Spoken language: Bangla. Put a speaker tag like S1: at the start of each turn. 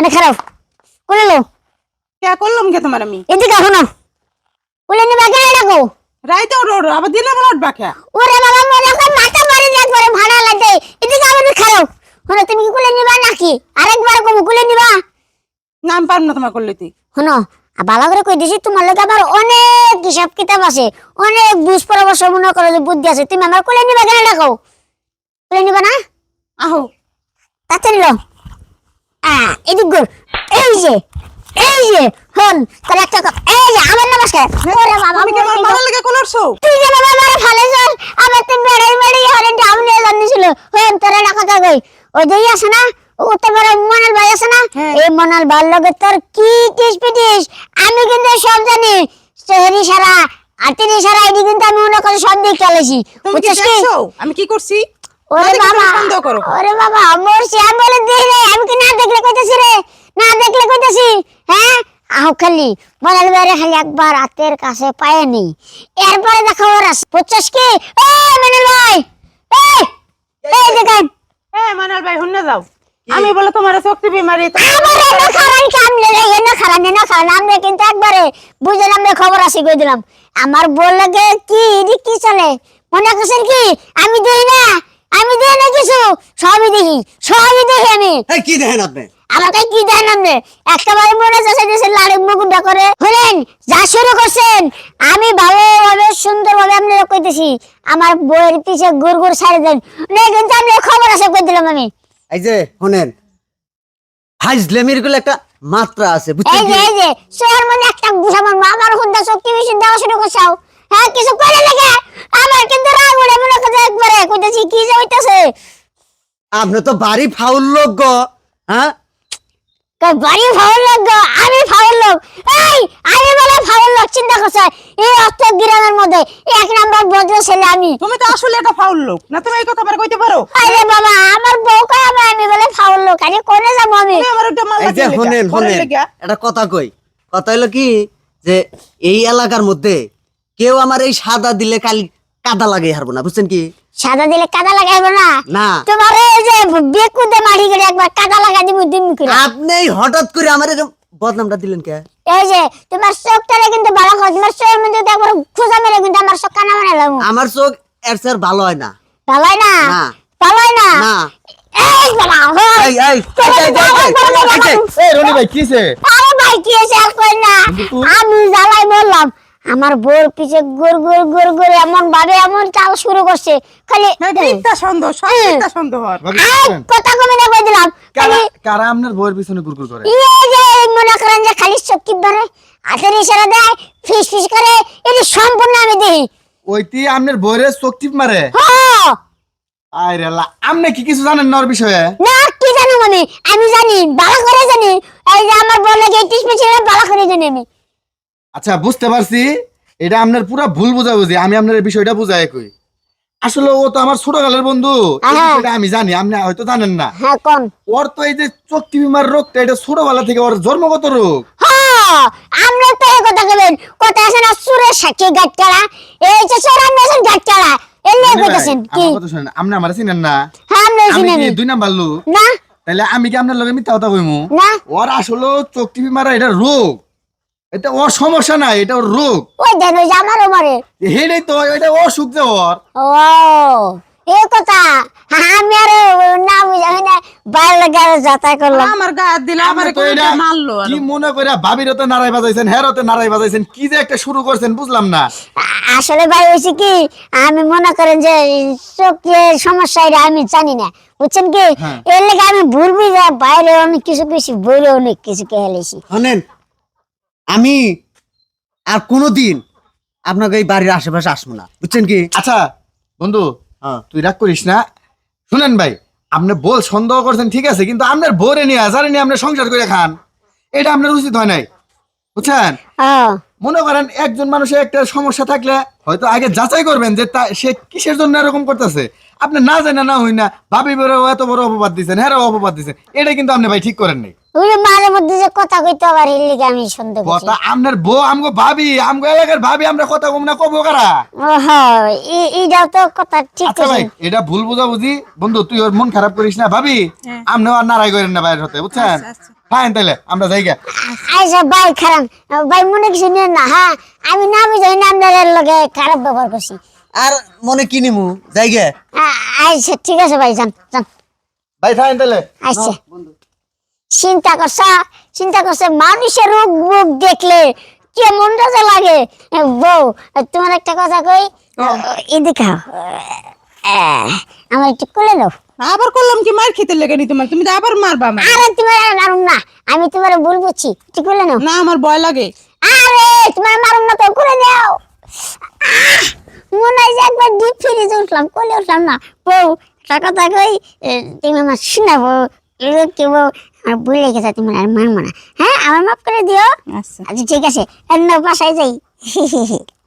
S1: এনে খারাপ। কোলে লো।
S2: কে করলাম কে তোমার আমি?
S1: এদিকে এখনও কোলে নিবা কেন ডাকো
S2: রাইতে ওর ওর আবার দিলে আমার উঠবা কে?
S1: ওরে বাবা মনে কর মাথা মারি দিয়ে একবারে ভাড়া লাগে। এদিকে আমাদের খারাপ। হলো তুমি কি কোলে নিবা নাকি? আরেকবার কম কোলে নিবা।
S2: না আমি পারব না তোমার করলে তুই
S1: শোনো আর ভালো করে কই দিছি তোমার লোক আমার অনেক হিসাব কিতাব আছে। অনেক বুঝ পরামর্শ মনে করো যে বুদ্ধি আছে। তুমি আমার কোলে নিবা কেন ডাকো কোলে নিবা না?
S2: আহো।
S1: তাড়াতাড়ি লো আ এদিক গোর এই যে এই যে হন তোর একটা এই যে আমার নমস্কার। ওরে বাবা
S2: আমি কি আমার
S1: মরে
S2: মারা লেগে
S1: তুই যে বাবা মারা ভালো যাস আমার তো মেরে মেরে হরেন ডাউন নিয়ে জানিছিল হন তোর একটা কথা কই ওই যে আছে না ও তো মনাল ভাই আছে না
S2: হ্যাঁ।
S1: এই মনাল ভাই লগে তোর কি টিস পিটিস? আমি কিন্তু সব জানি। শহরি সারা আতিনি সারা এদিকে কিন্তু আমি করে সব
S2: কি? দেখছ? আমি কি করছি?
S1: ওরে বাবা
S2: সন্দেহ করো?
S1: ওরে বাবা মোর শ্যাম বলে দেই রে আমি কি না দেখলে কইতাছি রে? না দেখলে কইতাছি হ্যাঁ? আহ খালি বলাল বেরে খালি একবার হাতের কাছে পায়নি এরপরে দেখো ওরা বুঝছিস কি? এই মনির ভাই! এই এই দেখেন
S2: হ্যাঁ মানাল ভাই হুন্না যাও। আমি বলে তোমার শক্তি বিমারি
S1: আমার এনে খারান কামলে রে এনে খারান এনে খারান আমরা কিন্তু একবারে বুঝলাম রে খবর আসি কই দিলাম। আমার বল লাগে কি এদি কি চলে? মনে করছেন কি? আমি দেই না। আমি দেই না কিছু সবই দেখি সবই দেখি আমি।
S3: এই কি দেখেন আপনি?
S1: আমার কাছে কি দেন আপনি? একটা একেবারে মনে চাষে দেশে লাড়ি মুকুটা করে। হলেন যা শুরু করছেন আমি ভালোভাবে সুন্দরভাবে আপনারা কইতেছি। আমার বইয়ের পিছে গুড় গুড় সারি দেন। না কিন্তু আমি খবর আছে কই দিলাম আমি?
S3: এই যে শোনেন হাইজলেমিরগুলো একটা মাত্রা আছে বুঝছেন
S1: এই যে এই যে শহর মানে একটা বুঝাবার আমার হুন্দা শক্তি বেশি দেওয়া শুরু করছাও হ্যাঁ কিছু করে লেগে আমার কিন্তু রাগ উড়ে মনে করছে একবারে কইতেছি কি যে হইতেছে
S3: আপনি তো বাড়ি ফাউল লোক গো হ্যাঁ?
S1: বাড়ি ফাউল লোক গো, আমি ফাউল লোক। এই আমি বলে ফাউল লোক চিন্তা করছে? এই অত গ্রামের মধ্যে এক নাম্বার ভদ্র ছেলে আমি।
S2: তুমি তো আসলে একটা ফাউল লোক না তুমি এই কথা বার কইতে পারো?
S1: আরে বাবা আমার বউ কয় আমি আমি বলে ফাউল লোক আরে কোনে যাব আমি?
S2: আমার একটা মাল
S3: এই যে শোনেন শোনেন একটা কথা কই কথা হলো কি যে এই এলাকার মধ্যে কেউ আমার এই সাদা দিলে কালি কাদা লাগে হারবো না বুঝছেন কি
S1: সাদা দিলে কাদা লাগাইবো না
S3: না
S1: তোমার এই যে বেকুদে মারি করে একবার কাদা লাগাই দিব দিন করে
S3: আপনি হঠাৎ করে আমার বদনামটা দিলেন কে
S1: এই যে তোমার চোখটারে কিন্তু ভালো খাও তোমার চোখের মধ্যে একবার খোঁজা মেরে কিন্তু আমার চোখ কানা মানে লাগবো
S3: আমার চোখ এর চেয়ে ভালো হয় না
S1: ভালোই না
S3: না।
S1: ভালোই না
S3: না
S1: এই বাবা হয়
S3: এই এই এই,
S4: রনি ভাই কিছে
S1: আরে ভাই কি হয়েছে আর কই না আমি জ্বালাই বললাম আমার বোর পিছে গুর গুর গুর গুর এমন ভাবে এমন চাল শুরু করছে। খালি
S2: মিথ্যা সন্দেহ সব মিথ্যা সন্দেহ আর।
S1: কথা কমে না কই দিলাম।
S4: কারা
S1: খালি
S4: কারা আপনার বউয়ের পিছনে গুরগুর করে?
S1: ইয়ে যে মনে করেন যে খালি চক্কি ধরে হাতের ইশারা দেয় ফিস ফিস করে এটি সম্পূর্ণ আমি দেখি।
S4: ওইটি আপনার চোখ টিপ মারে?
S1: হ্যাঁ।
S4: আয় রে লা আপনি কি কিছু জানেন নর বিষয়ে?
S1: না কি জানো আমি আমি জানি ভালো করে জানি। এই যে আমার বলে গেটিস পিছনে ভালো করে জানি আমি।
S4: আচ্ছা বুঝতে পারছি। এটা আপনার পুরো ভুল বুঝাবুঝি আমি আপনার এই বিষয়টা বুঝাই কই। আসলে ও তো আমার ছোটকালের বন্ধু এই
S1: হ্যাঁ।
S4: আমি জানি আপনি হয়তো জানেন না।
S1: হ্যাঁ
S4: ওর তো এই যে চোখ টিপিমার রোগটা এটা ছোটবেলা থেকে ওর জন্মগত রোগ।
S1: হ্যাঁ আমরা তো এই কথা বলেন কথা আছে না সাক্ষী গাটকালা এই যে সর গাটকালা এলে কইতাছেন কি?
S4: কথা শুনেন আপনি আমার চিনেন না?
S1: হ্যাঁ আমরা
S4: দুই নাম্বার লোক?
S1: না।
S4: তাহলে আমি কি আপনার লগে মিথ্যা কথা কইমু?
S1: না।
S4: ওর আসলে চোখ টিপি মারা এটা রোগ। এটা ওর সমস্যা নাই এটা ওর রোগ।
S1: ওই দেন
S4: হেডেই তো এটা অসুখ যে ওর।
S1: ও এই কথা আমি আর না না বাইরে করলাম।
S2: আমার গায়ে হাত দিলে আমার মারলো
S4: কি মনে ভাবির নারাই বাজাইছেন হের হতে নারাই বাজাইছেন কি যে একটা শুরু করছেন বুঝলাম না।
S1: আসলে ভাই হয়েছে কি আমি মনে করেন যে চোখের সমস্যা এটা আমি জানি না। বুঝছেন কি?
S4: হ্যাঁ।
S1: এর লেগে আমি ভুলবি যে বাইরে অনেক কিছু কিছু বইলে অনেক কিছু কে হেলেছি।
S3: শোনেন আমি আর কোনোদিন আপনাকে এই বাড়ির আশেপাশে আসব না। বুঝছেন কি?
S4: আচ্ছা বন্ধু
S3: হ্যাঁ।
S4: তুই রাগ করিস না। শুনেন ভাই আপনি বল সন্দেহ করছেন ঠিক আছে কিন্তু আপনার বোরে নিয়ে আজারে নিয়ে আপনি সংসার করে খান এটা আপনার উচিত হয় নাই। বুঝছেন?
S1: ও
S4: মনে করেন একজন মানুষের একটা সমস্যা থাকলে হয়তো আগে যাচাই করবেন যে তা সে কিসের জন্য এরকম করতেছে। আপনি না জানে না হই না ভাবি বড় এত বড় অপবাদ দিচ্ছেন হ্যাঁ অপবাদ দিচ্ছেন এটা কিন্তু আপনি ভাই ঠিক করেন নাই।
S1: মধ্যে যে কথা কইতে আবার এর আমি
S4: কথা বউ আমগো ভাবি আমগো এলাকার ভাবি আমরা কথা কম না কবো কারা?
S1: ও হয় এইটাও তো কথা ঠিক
S4: আচ্ছা ভাই
S1: আছে
S4: এটা ভুল বন্ধু তুই ওর মন খারাপ করিস না ভাবি।
S2: হ্যাঁ।
S4: আপনি আর নারাই করেন না বাইরে হতে বুঝছেন?
S2: আচ্ছা, আচ্ছা।
S4: তাহলে আমরা যাই গা
S1: আইসা ভাই খারাপ ভাই মনে কিছু নেন না হ্যাঁ? আমি না আমি যাই না আপনাদের লগে খারাপ ব্যবহার করছি।
S3: আর মনে কি নিমু?
S1: ঠিক আছে ভাই যান যান।
S4: ভাই ফাইন তাহলে
S1: আইসা চিন্তা করছা চিন্তা করছে মানুষের রোগ মুখ দেখলে কেমন রাজা লাগে? বউ তোমার একটা কথা কই? এদিকে আমার একটু কোলে দাও
S2: আবার করলাম কি? মার খেতে লেগে নি তোমার। তুমি তো আবার মারবা আমার
S1: আরে তুমি আর মারুম না। আমি তোমার ভুল বুঝছি। একটু কোলে নাও।
S2: না আমার ভয় লাগে।
S1: আরে তোমার মারুম না তো কোলে আহ, মনে হয় যে একবার ডিপ ফ্রিজে উঠলাম কোলে উঠলাম না। বউ একটা কথা কই? এ, তুমি আমার শুনে বউ এগুলো কেউ আর ভুলে গেছে তুমি আর মানবো না। হ্যাঁ আমার মাফ করে দিও।
S2: আচ্ছা।
S1: আচ্ছা ঠিক আছে। বাসায় যাই।